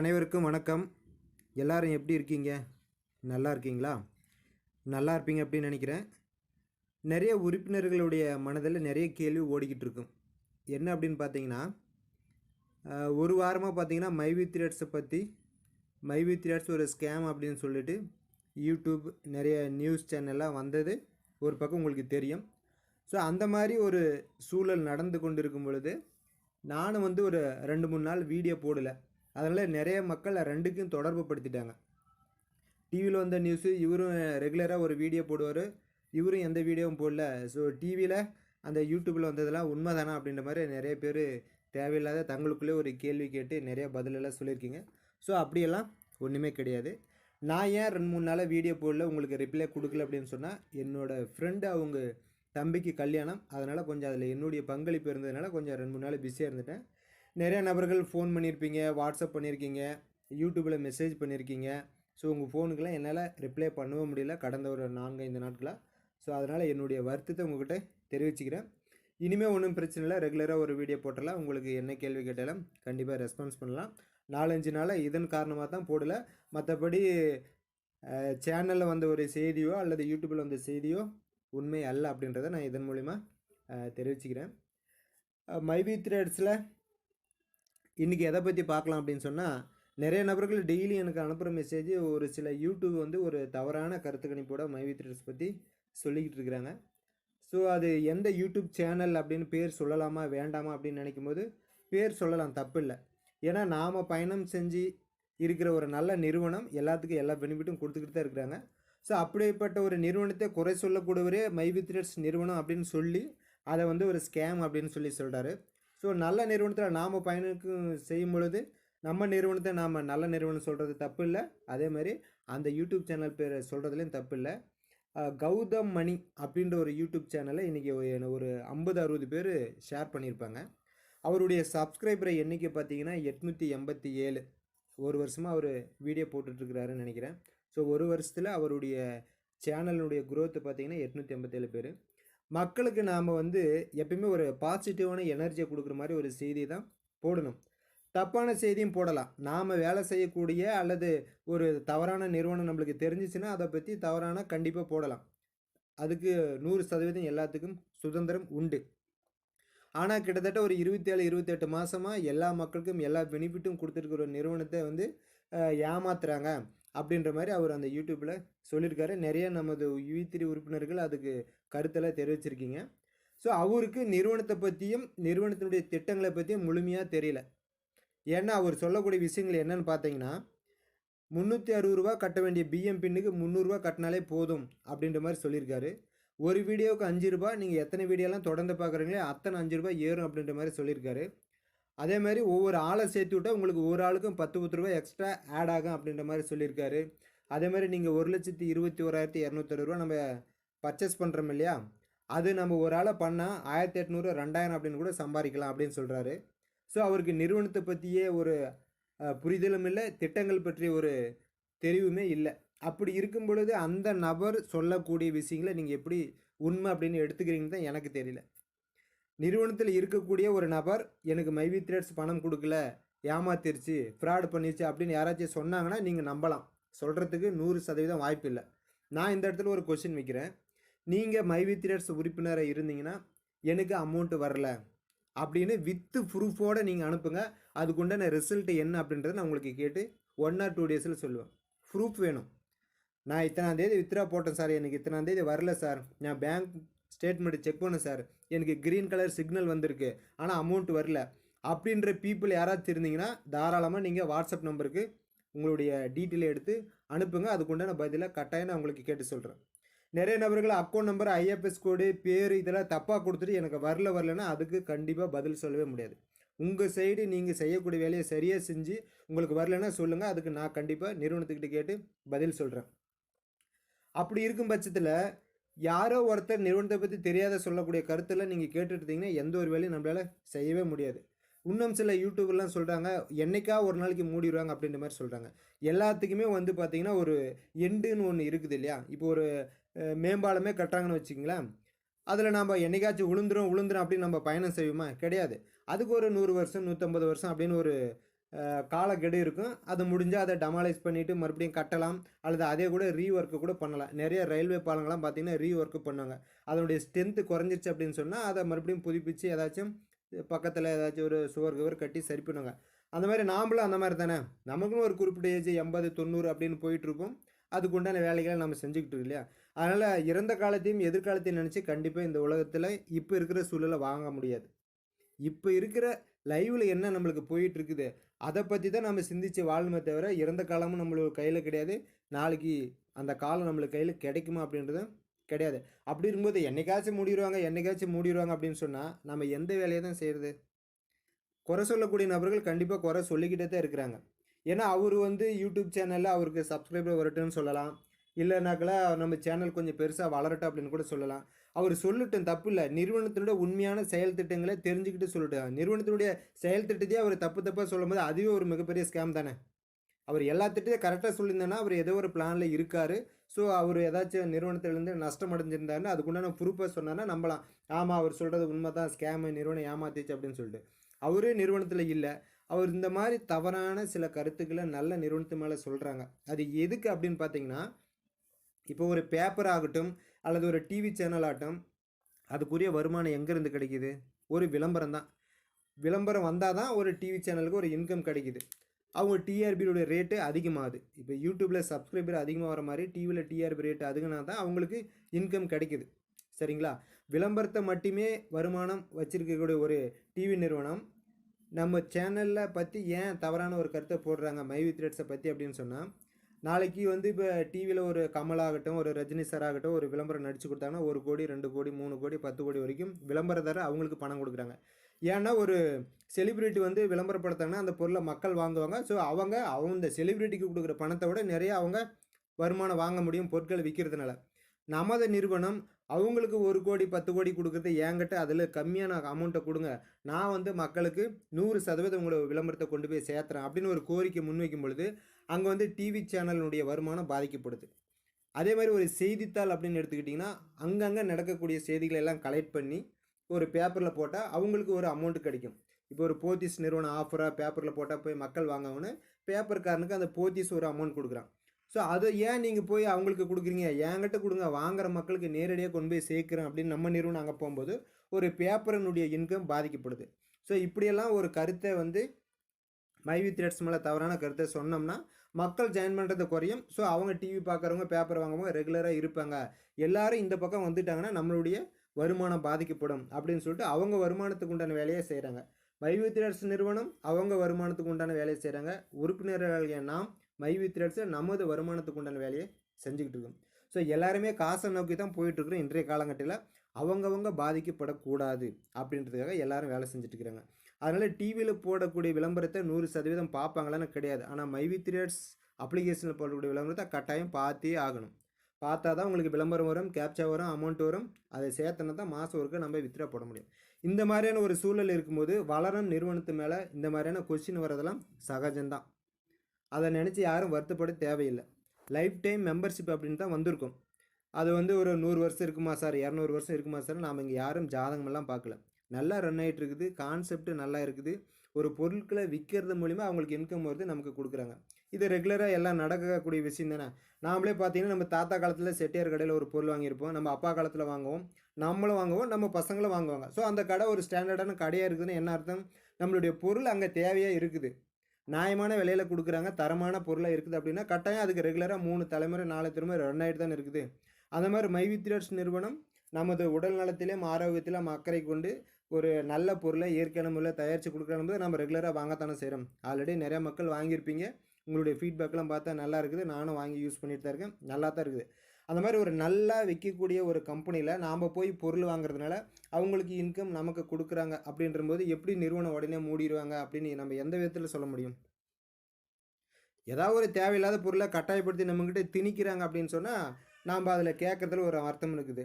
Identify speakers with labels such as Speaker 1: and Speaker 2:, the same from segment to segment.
Speaker 1: அனைவருக்கும் வணக்கம் எல்லாரும் எப்படி இருக்கீங்க நல்லா இருக்கீங்களா நல்லா இருப்பீங்க அப்படின்னு நினைக்கிறேன் நிறைய உறுப்பினர்களுடைய மனதில் நிறைய கேள்வி ஓடிக்கிட்டு இருக்கும் என்ன அப்படின்னு பார்த்தீங்கன்னா ஒரு வாரமாக பார்த்தீங்கன்னா மைவி த்ரேட்ஸை பற்றி மைவி த்ரேட்ஸ் ஒரு ஸ்கேம் அப்படின்னு சொல்லிட்டு யூடியூப் நிறைய நியூஸ் சேனல்லாம் வந்தது ஒரு பக்கம் உங்களுக்கு தெரியும் ஸோ அந்த மாதிரி ஒரு சூழல் நடந்து கொண்டு இருக்கும் பொழுது நானும் வந்து ஒரு ரெண்டு மூணு நாள் வீடியோ போடலை அதனால் நிறைய மக்கள் ரெண்டுக்கும் தொடர்பு படுத்திட்டாங்க டிவியில் வந்த நியூஸு இவரும் ரெகுலராக ஒரு வீடியோ போடுவார் இவரும் எந்த வீடியோவும் போடல ஸோ டிவியில் அந்த யூடியூப்பில் வந்ததெல்லாம் உண்மைதானா அப்படின்ற மாதிரி நிறைய பேர் தேவையில்லாத தங்களுக்குள்ளே ஒரு கேள்வி கேட்டு நிறைய பதிலெல்லாம் சொல்லியிருக்கீங்க ஸோ அப்படியெல்லாம் ஒன்றுமே கிடையாது நான் ஏன் ரெண்டு மூணு நாளாக வீடியோ போடல உங்களுக்கு ரிப்ளை கொடுக்கல அப்படின்னு சொன்னால் என்னோடய ஃப்ரெண்டு அவங்க தம்பிக்கு கல்யாணம் அதனால் கொஞ்சம் அதில் என்னுடைய பங்களிப்பு இருந்ததுனால கொஞ்சம் ரெண்டு மூணு நாள் பிஸியாக இருந்துட்டேன் நிறையா நபர்கள் ஃபோன் பண்ணியிருப்பீங்க வாட்ஸ்அப் பண்ணியிருக்கீங்க யூடியூப்பில் மெசேஜ் பண்ணியிருக்கீங்க ஸோ உங்கள் ஃபோனுக்கெலாம் என்னால் ரிப்ளை பண்ணவே முடியல கடந்த ஒரு நான்கு ஐந்து நாட்களாக ஸோ அதனால் என்னுடைய வருத்தத்தை உங்கள்கிட்ட தெரிவிச்சுக்கிறேன் இனிமேல் ஒன்றும் பிரச்சனை இல்லை ரெகுலராக ஒரு வீடியோ போட்டலாம் உங்களுக்கு என்ன கேள்வி கேட்டாலும் கண்டிப்பாக ரெஸ்பான்ஸ் பண்ணலாம் நாலஞ்சு நாளாக இதன் காரணமாக தான் போடலை மற்றபடி சேனலில் வந்த ஒரு செய்தியோ அல்லது யூடியூப்பில் வந்த செய்தியோ உண்மை அல்ல அப்படின்றத நான் இதன் மூலிமா தெரிவிச்சுக்கிறேன் மைபி த்ரெட்ஸில் இன்றைக்கி எதை பற்றி பார்க்கலாம் அப்படின்னு சொன்னால் நிறைய நபர்கள் டெய்லி எனக்கு அனுப்புகிற மெசேஜ் ஒரு சில யூடியூப் வந்து ஒரு தவறான கருத்து கணிப்போட மைவி த்ரெட்ஸ் பற்றி சொல்லிக்கிட்டு இருக்கிறாங்க ஸோ அது எந்த யூடியூப் சேனல் அப்படின்னு பேர் சொல்லலாமா வேண்டாமா அப்படின்னு நினைக்கும் போது பேர் சொல்லலாம் தப்பு இல்லை ஏன்னா நாம் பயணம் செஞ்சு இருக்கிற ஒரு நல்ல நிறுவனம் எல்லாத்துக்கும் எல்லா பெனிஃபிட்டும் கொடுத்துக்கிட்டு தான் இருக்கிறாங்க ஸோ அப்படிப்பட்ட ஒரு நிறுவனத்தை குறை சொல்லக்கூடியவரே மைவி நிறுவனம் அப்படின்னு சொல்லி அதை வந்து ஒரு ஸ்கேம் அப்படின்னு சொல்லி சொல்கிறாரு ஸோ நல்ல நிறுவனத்தில் நாம் பயணிக்கும் செய்யும் பொழுது நம்ம நிறுவனத்தை நாம் நல்ல நிறுவனம் சொல்கிறது தப்பு இல்லை அதே மாதிரி அந்த யூடியூப் சேனல் பேர் சொல்கிறதுலேயும் தப்பு இல்லை கௌதம் மணி அப்படின்ற ஒரு யூடியூப் சேனலை இன்றைக்கி ஒரு ஐம்பது அறுபது பேர் ஷேர் பண்ணியிருப்பாங்க அவருடைய சப்ஸ்கிரைபரை எண்ணிக்கை பார்த்தீங்கன்னா எட்நூற்றி எண்பத்தி ஏழு ஒரு வருஷமாக அவர் வீடியோ போட்டுட்ருக்கிறாருன்னு நினைக்கிறேன் ஸோ ஒரு வருஷத்தில் அவருடைய சேனலுடைய குரோத்து பார்த்திங்கன்னா எட்நூற்றி எண்பத்தேழு பேர் மக்களுக்கு நாம் வந்து எப்பயுமே ஒரு பாசிட்டிவான எனர்ஜியை கொடுக்குற மாதிரி ஒரு செய்தி தான் போடணும் தப்பான செய்தியும் போடலாம் நாம் வேலை செய்யக்கூடிய அல்லது ஒரு தவறான நிறுவனம் நம்மளுக்கு தெரிஞ்சிச்சுன்னா அதை பற்றி தவறான கண்டிப்பாக போடலாம் அதுக்கு நூறு சதவீதம் எல்லாத்துக்கும் சுதந்திரம் உண்டு ஆனால் கிட்டத்தட்ட ஒரு இருபத்தேழு இருபத்தெட்டு மாதமாக எல்லா மக்களுக்கும் எல்லா பெனிஃபிட்டும் கொடுத்துருக்குற ஒரு நிறுவனத்தை வந்து ஏமாத்துறாங்க அப்படின்ற மாதிரி அவர் அந்த யூடியூப்பில் சொல்லியிருக்காரு நிறைய நமது யூத்திரி உறுப்பினர்கள் அதுக்கு கருத்தெல்லாம் தெரிவிச்சிருக்கீங்க ஸோ அவருக்கு நிறுவனத்தை பற்றியும் நிறுவனத்தினுடைய திட்டங்களை பற்றியும் முழுமையாக தெரியல ஏன்னா அவர் சொல்லக்கூடிய விஷயங்கள் என்னன்னு பார்த்தீங்கன்னா முந்நூற்றி அறுபது ரூபா கட்ட வேண்டிய பிஎம் பின்னுக்கு முந்நூறுரூவா கட்டினாலே போதும் அப்படின்ற மாதிரி சொல்லியிருக்காரு ஒரு வீடியோவுக்கு அஞ்சு ரூபா நீங்கள் எத்தனை வீடியோலாம் தொடர்ந்து பார்க்குறீங்களே அத்தனை அஞ்சு ரூபா ஏறும் அப்படின்ற மாதிரி சொல்லியிருக்காரு அதே மாதிரி ஒவ்வொரு ஆளை சேர்த்து விட்டால் உங்களுக்கு ஒரு ஆளுக்கும் பத்து பத்து ரூபா எக்ஸ்ட்ரா ஆட் ஆகும் அப்படின்ற மாதிரி சொல்லியிருக்காரு அதே மாதிரி நீங்கள் ஒரு லட்சத்தி இருபத்தி ஓராயிரத்தி இரநூத்தொரு ரூபா நம்ம பர்ச்சேஸ் பண்ணுறோம் இல்லையா அது நம்ம ஒரு ஆளை பண்ணால் ஆயிரத்தி எட்நூறு ரெண்டாயிரம் அப்படின்னு கூட சம்பாதிக்கலாம் அப்படின்னு சொல்கிறாரு ஸோ அவருக்கு நிறுவனத்தை பற்றியே ஒரு புரிதலும் இல்லை திட்டங்கள் பற்றிய ஒரு தெரிவுமே இல்லை அப்படி இருக்கும் பொழுது அந்த நபர் சொல்லக்கூடிய விஷயங்களை நீங்கள் எப்படி உண்மை அப்படின்னு எடுத்துக்கிறீங்கன்னு தான் எனக்கு தெரியல நிறுவனத்தில் இருக்கக்கூடிய ஒரு நபர் எனக்கு மைவி த்ரேட்ஸ் பணம் கொடுக்கல ஏமாத்திருச்சு ஃப்ராடு பண்ணிருச்சு அப்படின்னு யாராச்சும் சொன்னாங்கன்னா நீங்கள் நம்பலாம் சொல்கிறதுக்கு நூறு சதவீதம் வாய்ப்பு இல்லை நான் இந்த இடத்துல ஒரு கொஷின் வைக்கிறேன் நீங்கள் மைவி த்ரேட்ஸ் உறுப்பினராக இருந்தீங்கன்னா எனக்கு அமௌண்ட்டு வரல அப்படின்னு வித்து ப்ரூஃபோடு நீங்கள் அனுப்புங்க அதுக்குண்டான ரிசல்ட் என்ன அப்படின்றத நான் உங்களுக்கு கேட்டு ஒன் ஆர் டூ டேஸில் சொல்லுவேன் ப்ரூஃப் வேணும் நான் இத்தனாந்தேதி வித்ரா போட்டேன் சார் எனக்கு இத்தனாந்தேதி வரல சார் நான் பேங்க் ஸ்டேட்மெண்ட் செக் பண்ணு சார் எனக்கு க்ரீன் கலர் சிக்னல் வந்திருக்கு ஆனால் அமௌண்ட் வரல அப்படின்ற பீப்புள் யாராச்சும் இருந்தீங்கன்னா தாராளமாக நீங்கள் வாட்ஸ்அப் நம்பருக்கு உங்களுடைய டீட்டெயில் எடுத்து அனுப்புங்க அதுக்குண்டான பதிலை கட்டாயம் நான் உங்களுக்கு கேட்டு சொல்கிறேன் நிறைய நபர்கள் அக்கௌண்ட் நம்பர் ஐஎஃப்எஸ் கோடு பேர் இதெல்லாம் தப்பாக கொடுத்துட்டு எனக்கு வரல வரலன்னா அதுக்கு கண்டிப்பாக பதில் சொல்லவே முடியாது உங்கள் சைடு நீங்கள் செய்யக்கூடிய வேலையை சரியாக செஞ்சு உங்களுக்கு வரலன்னா சொல்லுங்கள் அதுக்கு நான் கண்டிப்பாக நிறுவனத்துக்கிட்ட கேட்டு பதில் சொல்கிறேன் அப்படி இருக்கும் பட்சத்தில் யாரோ ஒருத்தர் நிறுவனத்தை பற்றி தெரியாத சொல்லக்கூடிய கருத்தில் நீங்கள் கேட்டுருந்தீங்கன்னா எந்த ஒரு வேலையும் நம்மளால் செய்யவே முடியாது இன்னும் சில யூடியூப்லாம் சொல்கிறாங்க என்றைக்கா ஒரு நாளைக்கு மூடிடுவாங்க அப்படின்ற மாதிரி சொல்கிறாங்க எல்லாத்துக்குமே வந்து பார்த்திங்கன்னா ஒரு எண்டுன்னு ஒன்று இருக்குது இல்லையா இப்போ ஒரு மேம்பாலமே கட்டுறாங்கன்னு வச்சுக்கிங்களேன் அதில் நம்ம என்றைக்காச்சும் உளுந்துரும் உளுந்துரும் அப்படின்னு நம்ம பயணம் செய்வோமா கிடையாது அதுக்கு ஒரு நூறு வருஷம் நூற்றம்பது வருஷம் அப்படின்னு ஒரு காலக்கெடு இருக்கும் அது முடிஞ்சால் அதை டமாலைஸ் பண்ணிவிட்டு மறுபடியும் கட்டலாம் அல்லது அதே கூட ரீ ஒர்க்கு கூட பண்ணலாம் நிறைய ரயில்வே பாலங்கள்லாம் பார்த்திங்கன்னா ரீ ஒர்க்கு பண்ணுவாங்க அதனுடைய ஸ்ட்ரென்த்து குறைஞ்சிருச்சு அப்படின்னு சொன்னால் அதை மறுபடியும் புதுப்பித்து ஏதாச்சும் பக்கத்தில் ஏதாச்சும் ஒரு சுவர் கவர் கட்டி சரி பண்ணுவாங்க அந்த மாதிரி நாம்ளும் அந்த மாதிரி தானே நமக்குன்னு ஒரு குறிப்பிட்ட ஏஜ் எண்பது தொண்ணூறு அப்படின்னு போயிட்டுருப்போம் அதுக்கு உண்டான வேலைகளை நம்ம செஞ்சுக்கிட்டு இருக்கோம் இல்லையா அதனால் இறந்த காலத்தையும் எதிர்காலத்தையும் நினச்சி கண்டிப்பாக இந்த உலகத்தில் இப்போ இருக்கிற சூழலை வாங்க முடியாது இப்போ இருக்கிற லைவில் என்ன நம்மளுக்கு போயிட்டுருக்குது அதை பற்றி தான் நம்ம சிந்தித்து வாழணுமே தவிர இறந்த காலமும் நம்மளுக்கு கையில் கிடையாது நாளைக்கு அந்த காலம் நம்மளுக்கு கையில் கிடைக்குமா அப்படின்றது கிடையாது அப்படி இருக்கும்போது என்றைக்காச்சும் மூடிடுவாங்க என்றைக்காச்சும் மூடிடுவாங்க அப்படின்னு சொன்னால் நம்ம எந்த வேலையை தான் செய்கிறது குறை சொல்லக்கூடிய நபர்கள் கண்டிப்பாக குறை சொல்லிக்கிட்டே தான் இருக்கிறாங்க ஏன்னா அவர் வந்து யூடியூப் சேனலில் அவருக்கு சப்ஸ்கிரைபர் வரட்டுன்னு சொல்லலாம் இல்லைனாக்கல நம்ம சேனல் கொஞ்சம் பெருசாக வளரட்டும் அப்படின்னு கூட சொல்லலாம் அவர் சொல்லட்டும் தப்பு இல்லை நிறுவனத்தினுடைய உண்மையான செயல் திட்டங்களை தெரிஞ்சுக்கிட்டு சொல்லட்டும் நிறுவனத்தினுடைய செயல் திட்டத்தையே அவர் தப்பு தப்பாக போது அதுவே ஒரு மிகப்பெரிய ஸ்கேம் தானே அவர் எல்லா திட்டத்தையும் கரெக்டாக சொல்லியிருந்தேன்னா அவர் ஏதோ ஒரு பிளானில் இருக்கார் ஸோ அவர் ஏதாச்சும் நிறுவனத்திலேருந்து நஷ்டம் அடைஞ்சிருந்தாருன்னு அதுக்குண்டான ப்ரூஃபாக சொன்னார்னா நம்பலாம் ஆமாம் அவர் சொல்கிறது உண்மை தான் ஸ்கேமு நிறுவனம் ஏமாத்திச்சு அப்படின்னு சொல்லிட்டு அவரே நிறுவனத்தில் இல்லை அவர் இந்த மாதிரி தவறான சில கருத்துக்களை நல்ல நிறுவனத்து மேலே சொல்கிறாங்க அது எதுக்கு அப்படின்னு பார்த்தீங்கன்னா இப்போ ஒரு பேப்பர் ஆகட்டும் அல்லது ஒரு டிவி சேனல் ஆகட்டும் அதுக்குரிய வருமானம் எங்கேருந்து கிடைக்கிது ஒரு விளம்பரம் தான் விளம்பரம் வந்தால் தான் ஒரு டிவி சேனலுக்கு ஒரு இன்கம் கிடைக்கிது அவங்க டிஆர்பியோட ரேட்டு அதிகமாகுது இப்போ யூடியூப்பில் சப்ஸ்கிரைபர் அதிகமாக வர மாதிரி டிவியில் டிஆர்பி ரேட்டு அதிகம்னா தான் அவங்களுக்கு இன்கம் கிடைக்கிது சரிங்களா விளம்பரத்தை மட்டுமே வருமானம் வச்சுருக்கக்கூடிய ஒரு டிவி நிறுவனம் நம்ம சேனலில் பற்றி ஏன் தவறான ஒரு கருத்தை போடுறாங்க மைவி த்ரெட்ஸை பற்றி அப்படின்னு சொன்னால் நாளைக்கு வந்து இப்போ டிவியில் ஒரு கமல் ஆகட்டும் ஒரு ரஜினி சார் ஆகட்டும் ஒரு விளம்பரம் நடித்து கொடுத்தாங்கன்னா ஒரு கோடி ரெண்டு கோடி மூணு கோடி பத்து கோடி வரைக்கும் தர அவங்களுக்கு பணம் கொடுக்குறாங்க ஏன்னா ஒரு செலிப்ரிட்டி வந்து விளம்பரப்படுத்தாங்கன்னா அந்த பொருளை மக்கள் வாங்குவாங்க ஸோ அவங்க அவங்க செலிப்ரிட்டிக்கு கொடுக்குற பணத்தை விட நிறைய அவங்க வருமானம் வாங்க முடியும் பொருட்களை விற்கிறதுனால நமது நிறுவனம் அவங்களுக்கு ஒரு கோடி பத்து கோடி கொடுக்குறது ஏங்கிட்ட அதில் கம்மியான அமௌண்ட்டை கொடுங்க நான் வந்து மக்களுக்கு நூறு சதவீதம் உங்களை விளம்பரத்தை கொண்டு போய் சேர்த்துறேன் அப்படின்னு ஒரு கோரிக்கை முன்வைக்கும் பொழுது அங்கே வந்து டிவி சேனலினுடைய வருமானம் பாதிக்கப்படுது அதே மாதிரி ஒரு செய்தித்தாள் அப்படின்னு எடுத்துக்கிட்டிங்கன்னா அங்கங்கே நடக்கக்கூடிய செய்திகளை எல்லாம் கலெக்ட் பண்ணி ஒரு பேப்பரில் போட்டால் அவங்களுக்கு ஒரு அமௌண்ட் கிடைக்கும் இப்போ ஒரு போத்திஸ் நிறுவனம் ஆஃபராக பேப்பரில் போட்டால் போய் மக்கள் வாங்கவுன்னு பேப்பர்காரனுக்கு அந்த போத்தீஸ் ஒரு அமௌண்ட் கொடுக்குறான் ஸோ அதை ஏன் நீங்கள் போய் அவங்களுக்கு கொடுக்குறீங்க என்கிட்ட கொடுங்க வாங்குகிற மக்களுக்கு நேரடியாக கொண்டு போய் சேர்க்குறேன் அப்படின்னு நம்ம நிறுவனம் அங்கே போகும்போது ஒரு பேப்பரனுடைய இன்கம் பாதிக்கப்படுது ஸோ இப்படியெல்லாம் ஒரு கருத்தை வந்து மைவி த்ரெட்ஸ் மேலே தவறான கருத்தை சொன்னோம்னா மக்கள் ஜாயின் பண்ணுறது குறையும் ஸோ அவங்க டிவி பார்க்குறவங்க பேப்பர் வாங்குறவங்க ரெகுலராக இருப்பாங்க எல்லாரும் இந்த பக்கம் வந்துட்டாங்கன்னா நம்மளுடைய வருமானம் பாதிக்கப்படும் அப்படின்னு சொல்லிட்டு அவங்க வருமானத்துக்கு உண்டான வேலையை செய்கிறாங்க மைவித்திரரசு நிறுவனம் அவங்க வருமானத்துக்கு உண்டான வேலையை செய்கிறாங்க உறுப்பினர்களாகிய நாம் மைவித்திரரசு நமது வருமானத்துக்கு உண்டான வேலையை செஞ்சுக்கிட்டு இருக்கோம் ஸோ எல்லாருமே காசை நோக்கி தான் போயிட்டுருக்குறோம் இன்றைய காலகட்டத்தில் அவங்கவங்க பாதிக்கப்படக்கூடாது அப்படின்றதுக்காக எல்லாரும் வேலை செஞ்சுட்டு இருக்கிறாங்க அதனால் டிவியில் போடக்கூடிய விளம்பரத்தை நூறு சதவீதம் பார்ப்பாங்களான்னு கிடையாது ஆனால் மைவி த்ரியர்ஸ் அப்ளிகேஷனில் போடக்கூடிய விளம்பரத்தை கட்டாயம் பார்த்தே ஆகணும் பார்த்தா தான் உங்களுக்கு விளம்பரம் வரும் கேப்சா வரும் அமௌண்ட் வரும் அதை சேர்த்தனா தான் மாதம் ஒருக்க நம்ம வித்ரா போட முடியும் இந்த மாதிரியான ஒரு சூழல் இருக்கும்போது வளரும் நிறுவனத்து மேலே இந்த மாதிரியான கொஷின் வரதெல்லாம் சகஜம்தான் அதை நினச்சி யாரும் வருத்தப்பட தேவையில்லை லைஃப் டைம் மெம்பர்ஷிப் அப்படின்னு தான் வந்திருக்கும் அது வந்து ஒரு நூறு வருஷம் இருக்குமா சார் இரநூறு வருஷம் இருக்குமா சார் நாம் இங்கே யாரும் ஜாதகமெல்லாம் பார்க்கல நல்லா ரன் ஆகிட்டு இருக்குது கான்செப்ட் நல்லா இருக்குது ஒரு பொருட்களை விற்கிறது மூலிமா அவங்களுக்கு இன்கம் வருது நமக்கு கொடுக்குறாங்க இது ரெகுலராக எல்லாம் நடக்கக்கூடிய விஷயம் தானே நாமளே பார்த்தீங்கன்னா நம்ம தாத்தா காலத்தில் செட்டியார் கடையில் ஒரு பொருள் வாங்கியிருப்போம் நம்ம அப்பா காலத்தில் வாங்குவோம் நம்மளும் வாங்குவோம் நம்ம பசங்களும் வாங்குவாங்க ஸோ அந்த கடை ஒரு ஸ்டாண்டர்டான கடையாக இருக்குதுன்னு என்ன அர்த்தம் நம்மளுடைய பொருள் அங்கே தேவையாக இருக்குது நியாயமான விலையில் கொடுக்குறாங்க தரமான பொருளாக இருக்குது அப்படின்னா கட்டாயம் அதுக்கு ரெகுலராக மூணு தலைமுறை நாலு தலைமுறை ரன் ஆகிட்டு தான் இருக்குது அந்த மாதிரி மைவித்ரஸ் நிறுவனம் நமது உடல் நலத்திலும் ஆரோக்கியத்திலும் அக்கறை கொண்டு ஒரு நல்ல பொருளை இயற்கையான முறையில் தயாரித்து கொடுக்குறம்போது நம்ம ரெகுலராக வாங்கத்தானே செய்கிறோம் ஆல்ரெடி நிறையா மக்கள் வாங்கியிருப்பீங்க உங்களுடைய ஃபீட்பேக்கெலாம் பார்த்தா நல்லா இருக்குது நானும் வாங்கி யூஸ் பண்ணிட்டு தான் இருக்கேன் நல்லா தான் இருக்குது அந்த மாதிரி ஒரு நல்லா விற்கக்கூடிய ஒரு கம்பெனியில் நாம் போய் பொருள் வாங்குறதுனால அவங்களுக்கு இன்கம் நமக்கு கொடுக்குறாங்க அப்படின்ற போது எப்படி நிறுவனம் உடனே மூடிடுவாங்க அப்படின்னு நம்ம எந்த விதத்தில் சொல்ல முடியும் ஏதாவது ஒரு தேவையில்லாத பொருளை கட்டாயப்படுத்தி நம்மக்கிட்ட திணிக்கிறாங்க அப்படின்னு சொன்னால் நாம் அதில் கேட்குறதுல ஒரு அர்த்தம் இருக்குது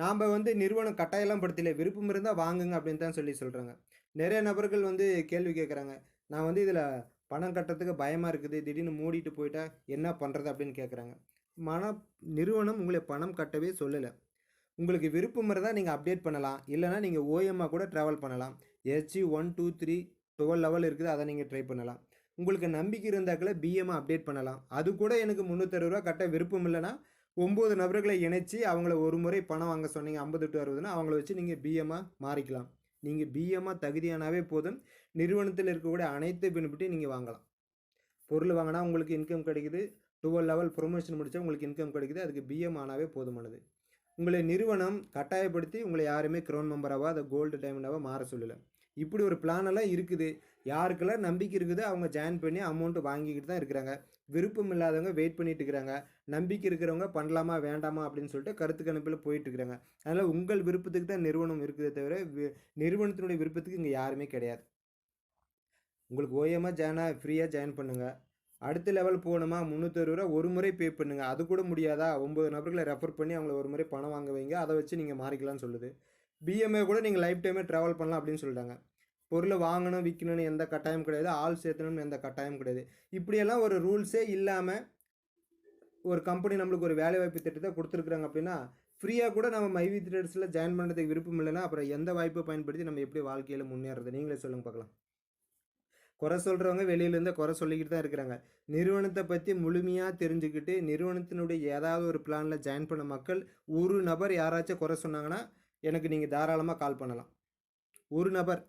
Speaker 1: நாம் வந்து நிறுவனம் கட்டாயெல்லாம் படுத்தல விருப்பம் இருந்தால் வாங்குங்க அப்படின்னு தான் சொல்லி சொல்கிறாங்க நிறைய நபர்கள் வந்து கேள்வி கேட்குறாங்க நான் வந்து இதில் பணம் கட்டுறதுக்கு பயமாக இருக்குது திடீர்னு மூடிட்டு போயிட்டா என்ன பண்ணுறது அப்படின்னு கேட்குறாங்க மன நிறுவனம் உங்களை பணம் கட்டவே சொல்லலை உங்களுக்கு விருப்பம் இருந்தால் நீங்கள் அப்டேட் பண்ணலாம் இல்லைனா நீங்கள் ஓஎம்மா கூட ட்ராவல் பண்ணலாம் ஹெச்சி ஒன் டூ த்ரீ டுவெல் லெவல் இருக்குது அதை நீங்கள் ட்ரை பண்ணலாம் உங்களுக்கு நம்பிக்கை இருந்தாக்கில் பிஎம்ஐ அப்டேட் பண்ணலாம் அது கூட எனக்கு அறுபது ரூபா கட்ட விருப்பம் இல்லைனா ஒம்பது நபர்களை இணைச்சி அவங்கள ஒரு முறை பணம் வாங்க சொன்னீங்க ஐம்பது டு அறுபதுன்னா அவங்கள வச்சு நீங்கள் பிஎம்மாக மாறிக்கலாம் நீங்கள் பிஎம்மாக தகுதியானாவே போதும் நிறுவனத்தில் இருக்கக்கூடிய அனைத்து பின்பற்றி நீங்கள் வாங்கலாம் பொருள் வாங்கினா உங்களுக்கு இன்கம் கிடைக்குது டுவெல் லெவல் ப்ரொமோஷன் முடித்தா உங்களுக்கு இன்கம் கிடைக்குது அதுக்கு பிஎம் ஆனாவே போதுமானது உங்களை நிறுவனம் கட்டாயப்படுத்தி உங்களை யாருமே க்ரௌன் மெம்பராகவோ அதை கோல்டு டைமண்டாவோ மாற சொல்லலை இப்படி ஒரு பிளானெல்லாம் இருக்குது யாருக்கெல்லாம் நம்பிக்கை இருக்குது அவங்க ஜாயின் பண்ணி அமௌண்ட்டு வாங்கிக்கிட்டு தான் இருக்கிறாங்க விருப்பம் இல்லாதவங்க வெயிட் பண்ணிட்டு இருக்கிறாங்க நம்பிக்கை இருக்கிறவங்க பண்ணலாமா வேண்டாமா அப்படின்னு சொல்லிட்டு கருத்து கணிப்பில் போயிட்டு இருக்கிறாங்க அதனால் உங்கள் விருப்பத்துக்கு தான் நிறுவனம் இருக்குதே தவிர நிறுவனத்தினுடைய விருப்பத்துக்கு இங்கே யாருமே கிடையாது உங்களுக்கு ஓயமாக ஜாயினாக ஃப்ரீயாக ஜாயின் பண்ணுங்கள் அடுத்த லெவல் போகணுமா முந்நூற்றி ரூபா ஒரு முறை பே பண்ணுங்கள் அது கூட முடியாதா ஒம்பது நபர்களை ரெஃபர் பண்ணி அவங்கள ஒரு முறை பணம் வாங்க வைங்க அதை வச்சு நீங்கள் மாறிக்கலாம்னு சொல்லுது பிஎம்ஏ கூட நீங்கள் லைஃப் டைமே ட்ராவல் பண்ணலாம் அப்படின்னு சொல்லிட்டாங்க பொருளை வாங்கணும் விற்கணும்னு எந்த கட்டாயம் கிடையாது ஆள் சேர்த்தணும்னு எந்த கட்டாயம் கிடையாது இப்படியெல்லாம் ஒரு ரூல்ஸே இல்லாமல் ஒரு கம்பெனி நம்மளுக்கு ஒரு வேலைவாய்ப்பு திட்டத்தை கொடுத்துருக்குறாங்க அப்படின்னா ஃப்ரீயாக கூட நம்ம மைவி ட்ரேட்ஸில் ஜாயின் பண்ணுறதுக்கு விருப்பம் இல்லைன்னா அப்புறம் எந்த வாய்ப்பை பயன்படுத்தி நம்ம எப்படி வாழ்க்கையில் முன்னேறது நீங்களே சொல்லுங்கள் பார்க்கலாம் குறை சொல்கிறவங்க வெளியிலேருந்து குறை சொல்லிக்கிட்டு தான் இருக்கிறாங்க நிறுவனத்தை பற்றி முழுமையாக தெரிஞ்சுக்கிட்டு நிறுவனத்தினுடைய ஏதாவது ஒரு பிளானில் ஜாயின் பண்ண மக்கள் ஒரு நபர் யாராச்சும் குறை சொன்னாங்கன்னா எனக்கு நீங்கள் தாராளமாக கால் பண்ணலாம் ஒரு நபர்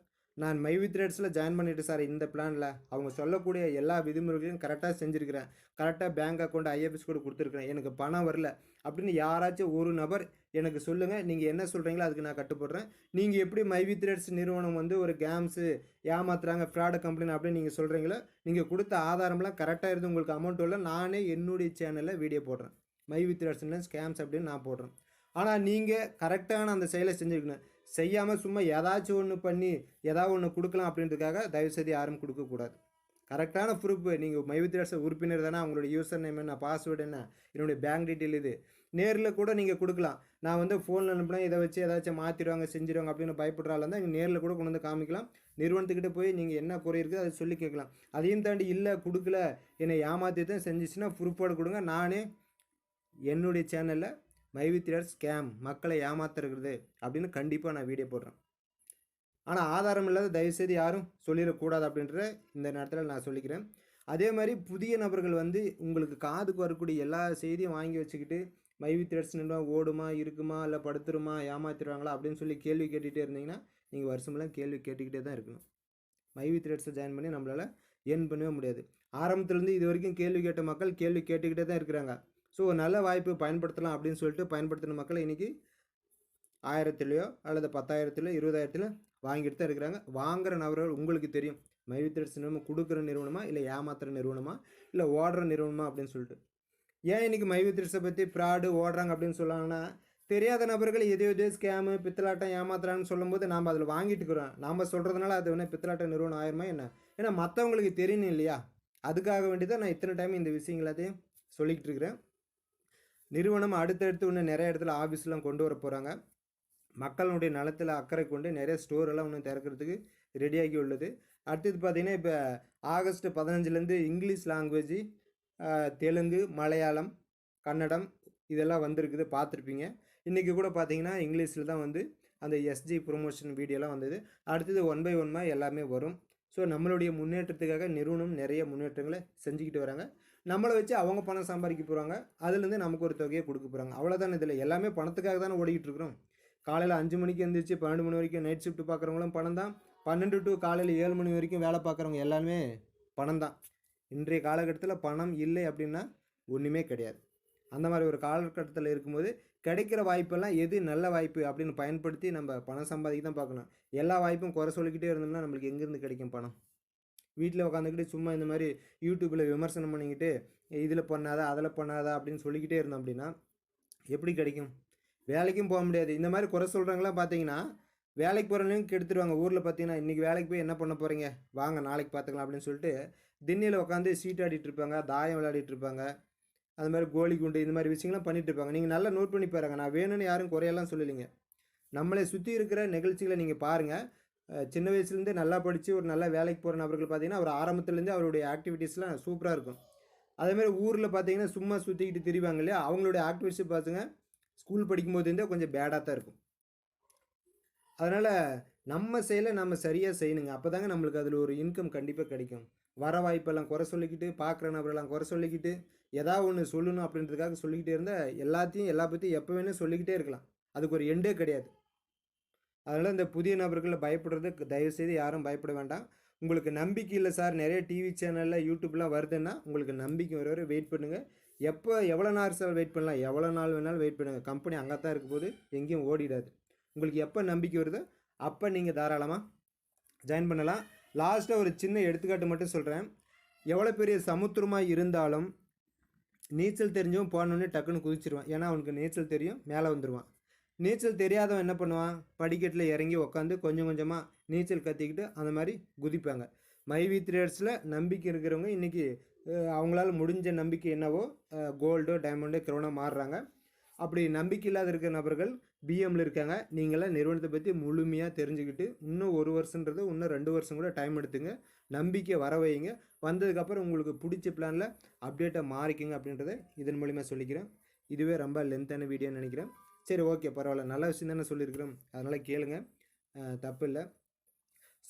Speaker 1: நான் வித் ரேட்ஸில் ஜாயின் பண்ணிவிட்டு சார் இந்த பிளானில் அவங்க சொல்லக்கூடிய எல்லா விதிமுறைகளையும் கரெக்டாக செஞ்சுருக்கிறேன் கரெக்டாக பேங்க் அக்கௌண்ட் ஐஎஃப்எஸ் கூட கொடுத்துருக்குறேன் எனக்கு பணம் வரல அப்படின்னு யாராச்சும் ஒரு நபர் எனக்கு சொல்லுங்கள் நீங்கள் என்ன சொல்கிறீங்களோ அதுக்கு நான் கட்டுப்படுறேன் நீங்கள் எப்படி வித் ரேட்ஸ் நிறுவனம் வந்து ஒரு கேம்ஸு ஏமாத்துறாங்க ஃப்ராடு கம்பெனி அப்படின்னு நீங்கள் சொல்கிறீங்களோ நீங்கள் கொடுத்த ஆதாரம்லாம் கரெக்டாக இருந்து உங்களுக்கு அமௌண்ட் உள்ள நானே என்னுடைய சேனலில் வீடியோ போடுறேன் வித் த்ரெட்ஸ்னு ஸ்கேம்ஸ் அப்படின்னு நான் போடுறேன் ஆனால் நீங்கள் கரெக்டான அந்த செயலை செஞ்சுருக்கணும் செய்யாமல் சும்மா ஏதாச்சும் ஒன்று பண்ணி ஏதாவது ஒன்று கொடுக்கலாம் அப்படின்றதுக்காக தயவுசெய்து யாரும் கொடுக்கக்கூடாது கரெக்டான ப்ரூஃப் நீங்கள் மைவித்ராச உறுப்பினர் தானே அவங்களோட யூசர் நேம் என்ன பாஸ்வேர்டு என்ன என்னுடைய பேங்க் டீட்டெயில் இது நேரில் கூட நீங்கள் கொடுக்கலாம் நான் வந்து ஃபோனில் அனுப்பினா இதை வச்சு ஏதாச்சும் மாற்றிடுவாங்க செஞ்சிருவாங்க அப்படின்னு பயப்படுறாலும் தான் இங்கே நேரில் கூட கொண்டு வந்து காமிக்கலாம் நிறுவனத்துக்கிட்ட போய் நீங்கள் என்ன குறை இருக்குது அதை சொல்லி கேட்கலாம் அதையும் தாண்டி இல்லை கொடுக்கல என்னை ஏமாற்றி தான் செஞ்சிச்சுன்னா ப்ரூஃபோடு கொடுங்க நானே என்னுடைய சேனலில் மைவித்திரர் ஸ்கேம் மக்களை ஏமாத்துறது அப்படின்னு கண்டிப்பாக நான் வீடியோ போடுறேன் ஆனால் ஆதாரம் இல்லாத தயவுசெய்து யாரும் சொல்லிடக்கூடாது அப்படின்ற இந்த நேரத்தில் நான் சொல்லிக்கிறேன் அதே மாதிரி புதிய நபர்கள் வந்து உங்களுக்கு காதுக்கு வரக்கூடிய எல்லா செய்தியும் வாங்கி வச்சுக்கிட்டு மைவி த்ரெட்ஸ் நின்றுவா ஓடுமா இருக்குமா இல்லை படுத்துருமா ஏமாத்திடுவாங்களா அப்படின்னு சொல்லி கேள்வி கேட்டுகிட்டே இருந்தீங்கன்னா நீங்கள் வருஷமெல்லாம் கேள்வி கேட்டுக்கிட்டே தான் இருக்கணும் மைவி த்ரெட்ஸை ஜாயின் பண்ணி நம்மளால் ஏன் பண்ணவே முடியாது ஆரம்பத்துலேருந்து இது வரைக்கும் கேள்வி கேட்ட மக்கள் கேள்வி கேட்டுக்கிட்டே தான் இருக்கிறாங்க ஸோ நல்ல வாய்ப்பு பயன்படுத்தலாம் அப்படின்னு சொல்லிட்டு பயன்படுத்தின மக்கள் இன்றைக்கி ஆயிரத்துலையோ அல்லது பத்தாயிரத்துலையோ இருபதாயிரத்தில் வாங்கிட்டு தான் இருக்கிறாங்க வாங்குகிற நபர்கள் உங்களுக்கு தெரியும் மைவித்தர்ஸ் நிறுவனம் கொடுக்குற நிறுவனமா இல்லை ஏமாத்துற நிறுவனமா இல்லை ஓடுற நிறுவனமா அப்படின்னு சொல்லிட்டு ஏன் இன்றைக்கி மைவித்திரஸை பற்றி ஃப்ராடு ஓடுறாங்க அப்படின்னு சொல்லாங்கன்னா தெரியாத நபர்கள் எதோ எதோ ஸ்கேமு பித்தலாட்டம் ஏமாத்துறான்னு சொல்லும்போது நாம் அதில் வாங்கிட்டு இருக்கிறோம் நாம் சொல்கிறதுனால அது வேணால் பித்தலாட்ட நிறுவனம் ஆயிருமா என்ன ஏன்னா மற்றவங்களுக்கு தெரியணும் இல்லையா அதுக்காக வேண்டி தான் நான் இத்தனை டைம் இந்த விஷயங்களாத்தையும் சொல்லிக்கிட்டு இருக்கிறேன் நிறுவனம் அடுத்தடுத்து இன்னும் நிறைய இடத்துல ஆஃபீஸ்லாம் கொண்டு வர போகிறாங்க மக்களுடைய நலத்தில் அக்கறை கொண்டு நிறைய ஸ்டோரெல்லாம் ஒன்று திறக்கிறதுக்கு ரெடியாகி உள்ளது அடுத்தது பார்த்திங்கன்னா இப்போ ஆகஸ்ட் பதினஞ்சுலேருந்து இங்கிலீஷ் லாங்குவேஜ் தெலுங்கு மலையாளம் கன்னடம் இதெல்லாம் வந்திருக்குது பார்த்துருப்பீங்க இன்றைக்கி கூட பார்த்தீங்கன்னா இங்கிலீஷில் தான் வந்து அந்த எஸ்ஜி ப்ரொமோஷன் வீடியோலாம் வந்தது அடுத்தது ஒன் பை ஒன்மாக எல்லாமே வரும் ஸோ நம்மளுடைய முன்னேற்றத்துக்காக நிறுவனம் நிறைய முன்னேற்றங்களை செஞ்சுக்கிட்டு வராங்க நம்மளை வச்சு அவங்க பணம் சம்பாதிக்க போகிறாங்க அதுலேருந்து நமக்கு ஒரு தொகையை கொடுக்க போகிறாங்க அவ்வளோதானே இதில் எல்லாமே பணத்துக்காக தானே ஓடிக்கிட்டு இருக்கிறோம் காலையில் அஞ்சு மணிக்கு எழுந்திரிச்சு பன்னெண்டு மணி வரைக்கும் நைட் ஷிஃப்ட் பார்க்குறவங்களும் பணம் தான் பன்னெண்டு டு காலையில் ஏழு மணி வரைக்கும் வேலை பார்க்குறவங்க எல்லாமே பணம் தான் இன்றைய காலகட்டத்தில் பணம் இல்லை அப்படின்னா ஒன்றுமே கிடையாது அந்த மாதிரி ஒரு காலகட்டத்தில் இருக்கும்போது கிடைக்கிற வாய்ப்பெல்லாம் எது நல்ல வாய்ப்பு அப்படின்னு பயன்படுத்தி நம்ம பணம் சம்பாதிக்க தான் பார்க்கணும் எல்லா வாய்ப்பும் குறை சொல்லிக்கிட்டே இருந்தோம்னா நம்மளுக்கு எங்கேருந்து கிடைக்கும் பணம் வீட்டில் உட்காந்துக்கிட்டு சும்மா இந்த மாதிரி யூடியூப்பில் விமர்சனம் பண்ணிக்கிட்டு இதில் பண்ணாதா அதில் பண்ணாதா அப்படின்னு சொல்லிக்கிட்டே இருந்தோம் அப்படின்னா எப்படி கிடைக்கும் வேலைக்கும் போக முடியாது இந்த மாதிரி குறை சொல்கிறாங்களாம் பார்த்தீங்கன்னா வேலைக்கு போகிறவங்களையும் கெடுத்துருவாங்க ஊரில் பார்த்தீங்கன்னா இன்றைக்கி வேலைக்கு போய் என்ன பண்ண போகிறீங்க வாங்க நாளைக்கு பார்த்துக்கலாம் அப்படின்னு சொல்லிட்டு திண்ணியில் உட்காந்து சீட் ஆடிட்டு இருப்பாங்க தாயம் விளையாடிட்டு இருப்பாங்க அந்த மாதிரி கோழி குண்டு இந்த மாதிரி விஷயங்கள்லாம் பண்ணிட்டு இருப்பாங்க நீங்கள் நல்லா நோட் பண்ணி பாருங்கள் நான் வேணும்னு யாரும் குறையெல்லாம் சொல்லலைங்க நம்மளை சுற்றி இருக்கிற நிகழ்ச்சிகளை நீங்கள் பாருங்கள் சின்ன வயசுலேருந்தே நல்லா படித்து ஒரு நல்ல வேலைக்கு போகிற நபர்கள் பார்த்திங்கன்னா அவர் ஆரம்பத்துலேருந்தே அவருடைய ஆக்டிவிட்டீஸ்லாம் சூப்பராக இருக்கும் அதேமாதிரி ஊரில் பார்த்தீங்கன்னா சும்மா சுற்றிக்கிட்டு திரிவாங்க இல்லையா அவங்களுடைய ஆக்டிவிட்டிஸ் பார்த்துங்க ஸ்கூல் படிக்கும்போது இருந்தால் கொஞ்சம் பேடாக தான் இருக்கும் அதனால் நம்ம செயலை நம்ம சரியாக செய்யணுங்க அப்போ தாங்க நம்மளுக்கு அதில் ஒரு இன்கம் கண்டிப்பாக கிடைக்கும் வர வாய்ப்பெல்லாம் குறை சொல்லிக்கிட்டு பார்க்குற நபரெல்லாம் குறை சொல்லிக்கிட்டு எதா ஒன்று சொல்லணும் அப்படின்றதுக்காக சொல்லிக்கிட்டே இருந்தால் எல்லாத்தையும் எல்லா பற்றியும் எப்போ வேணும் சொல்லிக்கிட்டே இருக்கலாம் அதுக்கு ஒரு எண்டே கிடையாது அதனால் இந்த புதிய நபர்களை பயப்படுறது தயவுசெய்து யாரும் பயப்பட வேண்டாம் உங்களுக்கு நம்பிக்கை இல்லை சார் நிறைய டிவி சேனலில் யூடியூப்லாம் வருதுன்னா உங்களுக்கு நம்பிக்கை வர வரை வெயிட் பண்ணுங்கள் எப்போ எவ்வளோ நாள் சார் வெயிட் பண்ணலாம் எவ்வளோ நாள் வேணாலும் வெயிட் பண்ணுங்கள் கம்பெனி அங்கே தான் இருக்கும் போது எங்கேயும் ஓடிடாது உங்களுக்கு எப்போ நம்பிக்கை வருதோ அப்போ நீங்கள் தாராளமாக ஜாயின் பண்ணலாம் லாஸ்ட்டாக ஒரு சின்ன எடுத்துக்காட்டு மட்டும் சொல்கிறேன் எவ்வளோ பெரிய சமுத்திரமாக இருந்தாலும் நீச்சல் தெரிஞ்சவும் போனோடனே டக்குன்னு குதிச்சிருவான் ஏன்னா அவனுக்கு நீச்சல் தெரியும் மேலே வந்துடுவான் நீச்சல் தெரியாதவன் என்ன பண்ணுவான் படிக்கட்டில் இறங்கி உக்காந்து கொஞ்சம் கொஞ்சமாக நீச்சல் கற்றுக்கிட்டு அந்த மாதிரி குதிப்பாங்க மைவி த்ரேட்ஸில் நம்பிக்கை இருக்கிறவங்க இன்றைக்கி அவங்களால முடிஞ்ச நம்பிக்கை என்னவோ கோல்டோ டைமண்டோ கிரௌனோ மாறுறாங்க அப்படி நம்பிக்கை இல்லாத இருக்கிற நபர்கள் பிஎம்மில் இருக்காங்க நீங்களாம் நிறுவனத்தை பற்றி முழுமையாக தெரிஞ்சுக்கிட்டு இன்னும் ஒரு வருஷன்றது இன்னும் ரெண்டு வருஷம் கூட டைம் எடுத்துங்க நம்பிக்கை வர வைங்க வந்ததுக்கப்புறம் உங்களுக்கு பிடிச்ச பிளானில் அப்டேட்டாக மாறிக்கிங்க அப்படின்றத இதன் மூலிமா சொல்லிக்கிறேன் இதுவே ரொம்ப லென்த்தான வீடியோன்னு நினைக்கிறேன் சரி ஓகே பரவாயில்ல நல்ல விஷயம் தானே சொல்லியிருக்கிறோம் அதனால் கேளுங்க தப்பு இல்லை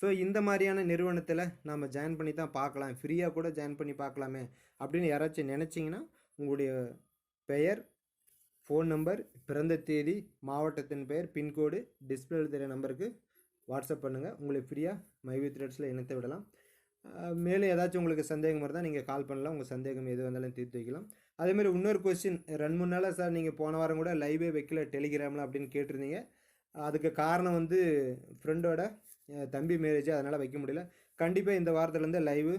Speaker 1: ஸோ இந்த மாதிரியான நிறுவனத்தில் நம்ம ஜாயின் பண்ணி தான் பார்க்கலாம் ஃப்ரீயாக கூட ஜாயின் பண்ணி பார்க்கலாமே அப்படின்னு யாராச்சும் நினச்சிங்கன்னா உங்களுடைய பெயர் ஃபோன் நம்பர் பிறந்த தேதி மாவட்டத்தின் பெயர் பின்கோடு டிஸ்பிளே தெரிய நம்பருக்கு வாட்ஸ்அப் பண்ணுங்கள் உங்களை ஃப்ரீயாக மைவி த்ரெட்ஸில் இணைத்து விடலாம் மேலும் ஏதாச்சும் உங்களுக்கு சந்தேகம் தான் நீங்கள் கால் பண்ணலாம் உங்கள் சந்தேகம் எது வந்தாலும் தீர்த்து வைக்கலாம் அதேமாதிரி இன்னொரு கொஸ்டின் ரெண்டு மூணு நாளாக சார் நீங்கள் போன வாரம் கூட லைவே வைக்கல டெலிகிராமில் அப்படின்னு கேட்டிருந்தீங்க அதுக்கு காரணம் வந்து ஃப்ரெண்டோட தம்பி மேரேஜ் அதனால் வைக்க முடியல கண்டிப்பாக இந்த வாரத்துலேருந்து லைவு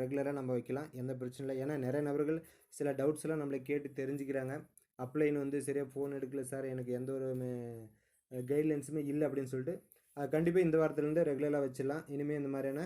Speaker 1: ரெகுலராக நம்ம வைக்கலாம் எந்த பிரச்சனையும் இல்லை ஏன்னா நிறைய நபர்கள் சில டவுட்ஸ்லாம் நம்மளை கேட்டு தெரிஞ்சுக்கிறாங்க அப்ளைன்னு வந்து சரியாக ஃபோன் எடுக்கல சார் எனக்கு எந்த ஒரு கைட்லைன்ஸுமே இல்லை அப்படின்னு சொல்லிட்டு கண்டிப்பாக இந்த வாரத்துலேருந்து ரெகுலராக வச்சிடலாம் இனிமேல் இந்த மாதிரியான